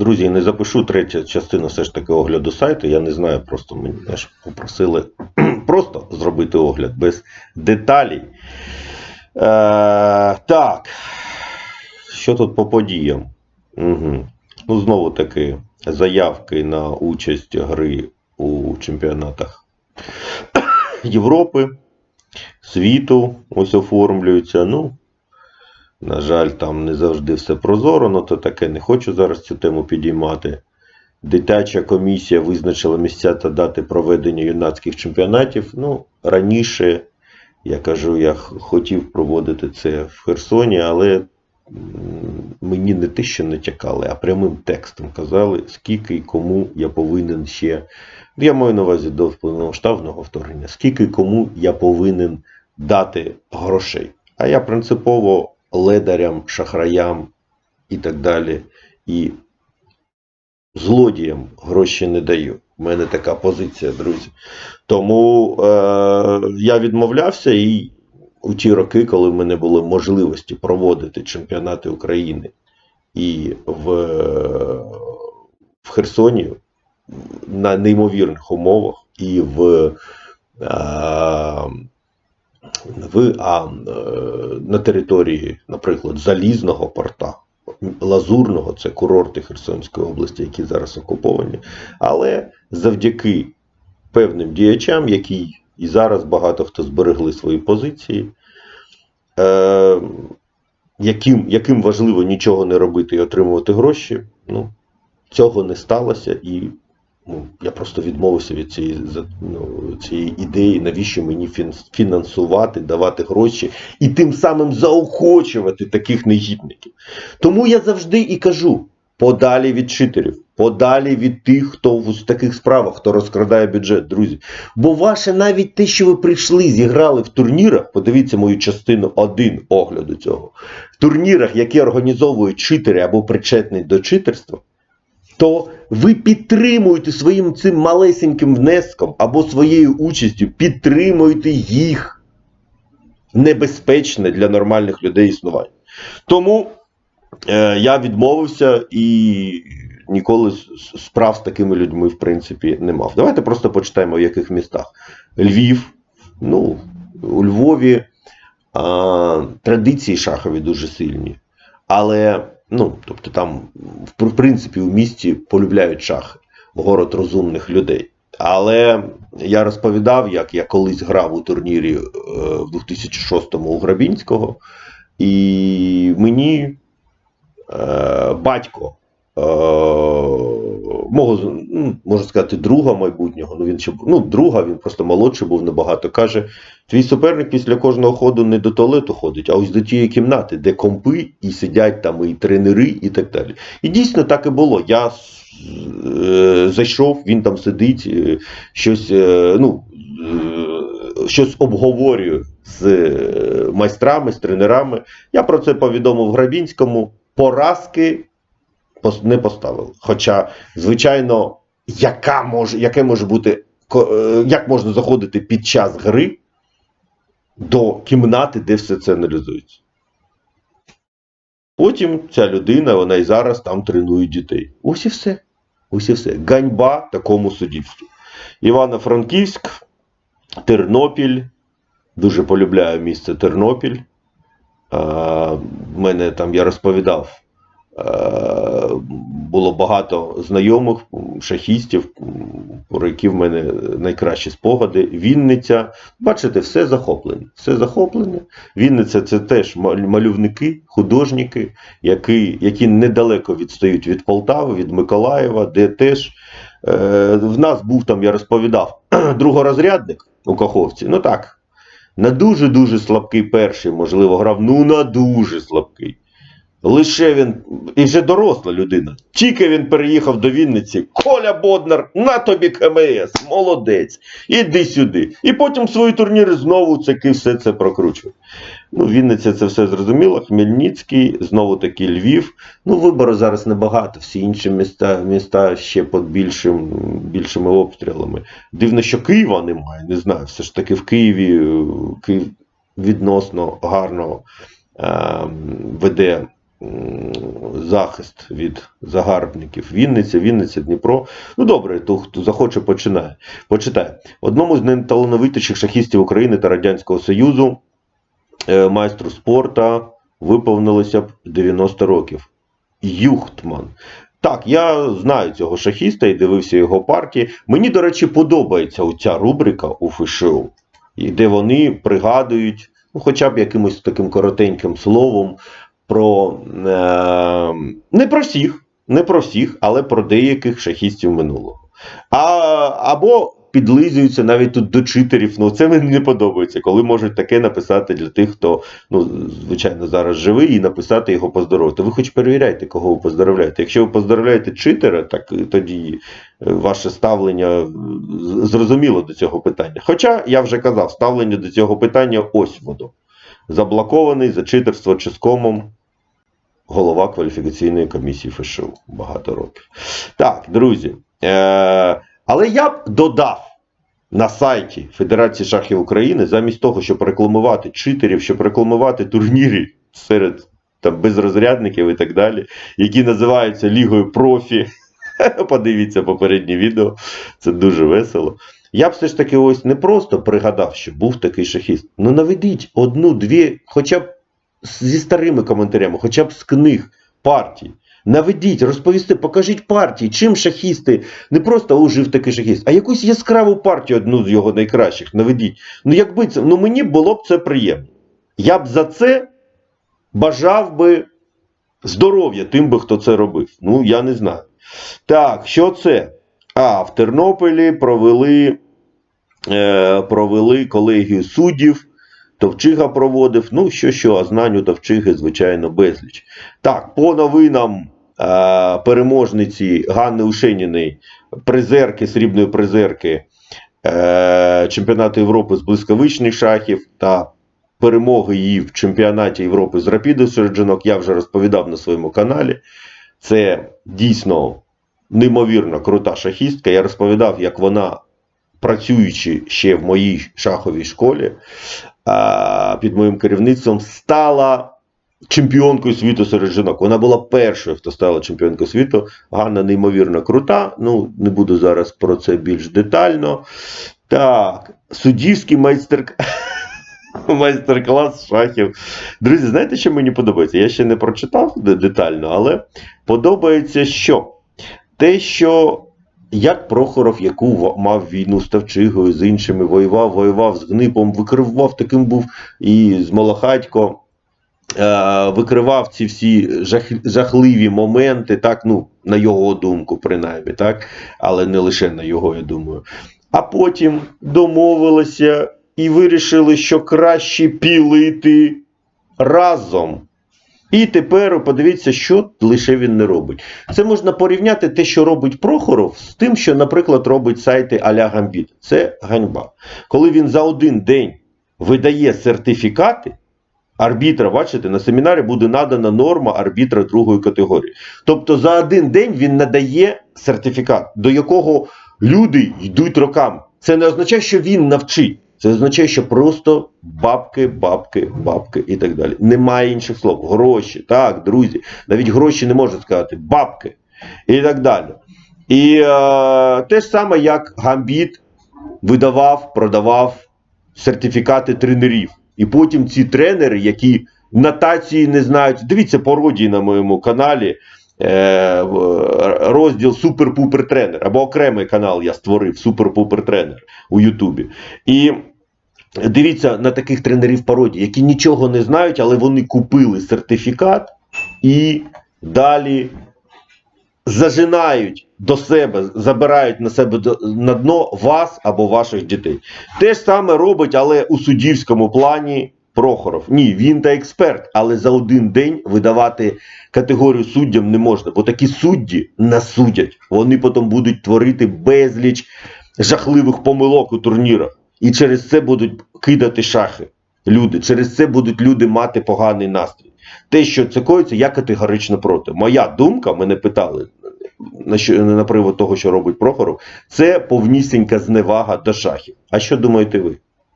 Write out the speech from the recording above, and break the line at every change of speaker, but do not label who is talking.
Друзі, не запишу третя частина все ж таки огляду сайту. Я не знаю, просто мені знаєш, попросили просто зробити огляд без деталей. Е, так. Що тут по подіям? Угу. Ну, знову таки, заявки на участь гри у чемпіонатах Європи, світу ось оформлюються. Ну, на жаль, там не завжди все прозоро, але то таке не хочу зараз цю тему підіймати. Дитяча комісія визначила місця та дати проведення юнацьких чемпіонатів. Ну, раніше, я кажу, я хотів проводити це в Херсоні, але мені не те, що не натякали, а прямим текстом казали, скільки і кому я повинен ще. Ну, Я маю на увазі до повномасштабного вторгнення, скільки і кому я повинен дати грошей. А я принципово ледарям, шахраям і так далі, і злодіям гроші не даю. У мене така позиція, друзі. Тому е, я відмовлявся і у ті роки, коли в мене були можливості проводити чемпіонати України і в, в Херсоні на неймовірних умовах, і в, е, в а, е, на території, наприклад, Залізного порта, Лазурного, це курорти Херсонської області, які зараз окуповані. Але завдяки певним діячам, які і зараз багато хто зберегли свої позиції, е, яким, яким важливо нічого не робити і отримувати гроші, ну, цього не сталося. І ну, я просто відмовився від цієї, ну, цієї ідеї, навіщо мені фінансувати, давати гроші і тим самим заохочувати таких негідників. Тому я завжди і кажу: подалі від читерів, подалі від тих, хто в таких справах, хто розкрадає бюджет, друзі. Бо ваше навіть те, що ви прийшли, зіграли в турнірах, подивіться мою частину 1 огляду цього, в турнірах, які організовують читери або причетні до читерства, то ви підтримуєте своїм цим малесеньким внеском або своєю участю, підтримуєте їх небезпечне для нормальних людей існування. Тому е, я відмовився і ніколи справ з такими людьми, в принципі, не мав. Давайте просто почитаємо, в яких містах. Львів, ну, у Львові а, традиції шахові дуже сильні. Але, ну, тобто там, в принципі, у місті полюбляють шахи, город розумних людей. Але я розповідав, як я колись грав у турнірі е, в 2006-му у Грабінського, і мені е, батько мого, ну, можна сказати, друга майбутнього, ну він ще ну, друга, він просто молодший був набагато. Каже: твій суперник після кожного ходу не до туалету ходить, а ось до тієї кімнати, де компи і сидять там і тренери, і так далі. І дійсно так і було. Я е, зайшов, він там сидить, е, щось, е, ну, е, щось обговорює з е, майстрами, з тренерами. Я про це повідомив Грабінському. Поразки не поставили. Хоча, звичайно, яка може, яке може бути, е, як можна заходити під час гри до кімнати, де все це аналізується. Потім ця людина, вона і зараз там тренує дітей. Ось і все. Ось і все. Ганьба такому суддівству. Івано-Франківськ, Тернопіль. Дуже полюбляю місце Тернопіль. В мене там я розповідав. Було багато знайомих шахістів, про які в мене найкращі спогади. Вінниця. Бачите, все захоплене. Все захоплене. Вінниця це теж маль- мальовники, художники, які, які недалеко відстають від Полтави, від Миколаєва, де теж е, в нас був там, я розповідав, другорозрядник у Каховці. Ну так, на дуже-дуже слабкий перший, можливо, грав, ну на дуже слабкий. Лише він, і вже доросла людина. Тільки він переїхав до Вінниці. Коля Боднар, на тобі КМС, молодець, іди сюди. І потім свої турніри знову таки все це прокручує. Ну, Вінниця це все зрозуміло. Хмельницький, знову таки Львів. Ну, вибору зараз небагато. Всі інші міста, міста ще під більшим, більшими обстрілами. Дивно, що Києва немає, не знаю. Все ж таки в Києві е, Київ відносно гарно е, веде захист від загарбників. Вінниця, Вінниця, Дніпро. Ну добре, то хто захоче, починає. Почитає. Одному з найталановитіших шахістів України та Радянського Союзу, е, майстру спорта, виповнилося б 90 років. Юхтман. Так, я знаю цього шахіста і дивився його партії. Мені, до речі, подобається оця рубрика у ФШУ, де вони пригадують, ну, хоча б якимось таким коротеньким словом про е, не про всіх, не про всіх, але про деяких шахістів минулого. А, або підлизуються навіть тут до читерів. Ну, це мені не подобається, коли можуть таке написати для тих, хто, ну, звичайно, зараз живий, і написати його поздоровити. Ви хоч перевіряйте, кого ви поздоровляєте. Якщо ви поздоровляєте читера, так тоді е, ваше ставлення е, зрозуміло до цього питання. Хоча я вже казав, ставлення до цього питання ось воно. Заблокований за читерство чискомом голова кваліфікаційної комісії ФШУ багато років. Так, друзі. Е- але я б додав на сайті Федерації шахів України, замість того, щоб рекламувати читерів, щоб рекламувати турніри серед там, безрозрядників і так далі, які називаються Лігою профі. Подивіться попереднє відео, це дуже весело. Я б все ж таки ось не просто пригадав, що був такий шахіст. Ну наведіть одну, дві, хоча б зі старими коментарями, хоча б з книг партій. Наведіть, розповісти, покажіть партії, чим шахісти не просто ужив такий шахіст, а якусь яскраву партію, одну з його найкращих, наведіть. Ну, якби це, ну мені було б це приємно. Я б за це бажав би здоров'я тим би, хто це робив. Ну, я не знаю. Так, що це? А, в Тернополі провели, е, провели колегію суддів. Товчига проводив. Ну, що, що, а знань у Товчиги, звичайно, безліч. Так, по новинам е, переможниці Ганни Ушеніної, призерки, срібної призерки е, чемпіонату Європи з блискавичних шахів та перемоги її в чемпіонаті Європи з рапіду серед жінок, я вже розповідав на своєму каналі. Це дійсно неймовірно крута шахістка. Я розповідав, як вона, працюючи ще в моїй шаховій школі, під моїм керівництвом стала чемпіонкою світу серед жінок. Вона була першою, хто стала чемпіонкою світу. Ганна неймовірно крута. Ну, не буду зараз про це більш детально. Так, суддівський майстер. Майстер-клас шахів. Друзі, знаєте, що мені подобається? Я ще не прочитав детально, але подобається, що те, що як Прохоров, яку мав війну з Тавчигою, з іншими, воював, воював з Гнипом, викривав, таким був і з Малахатько, е, викривав ці всі жах, жахливі моменти, так, ну, на його думку, принаймні, так, але не лише на його, я думаю. А потім домовилися і вирішили, що краще пілити разом. І тепер подивіться, що лише він не робить. Це можна порівняти те, що робить Прохоров, з тим, що, наприклад, робить сайти Аля Гамбіт. Це ганьба. Коли він за один день видає сертифікати, арбітра, бачите, на семінарі буде надана норма арбітра другої категорії. Тобто за один день він надає сертифікат, до якого люди йдуть роками. Це не означає, що він навчить. Це означає, що просто бабки, бабки, бабки і так далі. Немає інших слов. Гроші, так, друзі. Навіть гроші не можна сказати, бабки і так далі. І е, те ж саме, як Гамбіт видавав, продавав сертифікати тренерів. І потім ці тренери, які нотації не знають, дивіться пародії на моєму каналі. е, Розділ Супер-Пупер тренер або окремий канал я створив Супер-Пупер тренер у Ютубі. І дивіться на таких тренерів пародії, які нічого не знають, але вони купили сертифікат і далі зажинають до себе, забирають на себе на дно вас або ваших дітей. Те ж саме робить, але у суддівському плані Прохоров. Ні, він та експерт, але за один день видавати категорію суддям не можна, бо такі судді насудять. Вони потім будуть творити безліч жахливих помилок у турнірах. І через це будуть кидати шахи. Люди. Через це будуть люди мати поганий настрій. Те, що це коїться, я категорично проти. Моя думка, мене питали на, що, на привод того, що робить Прохоров, це повнісінька зневага до шахів. А що думаєте ви?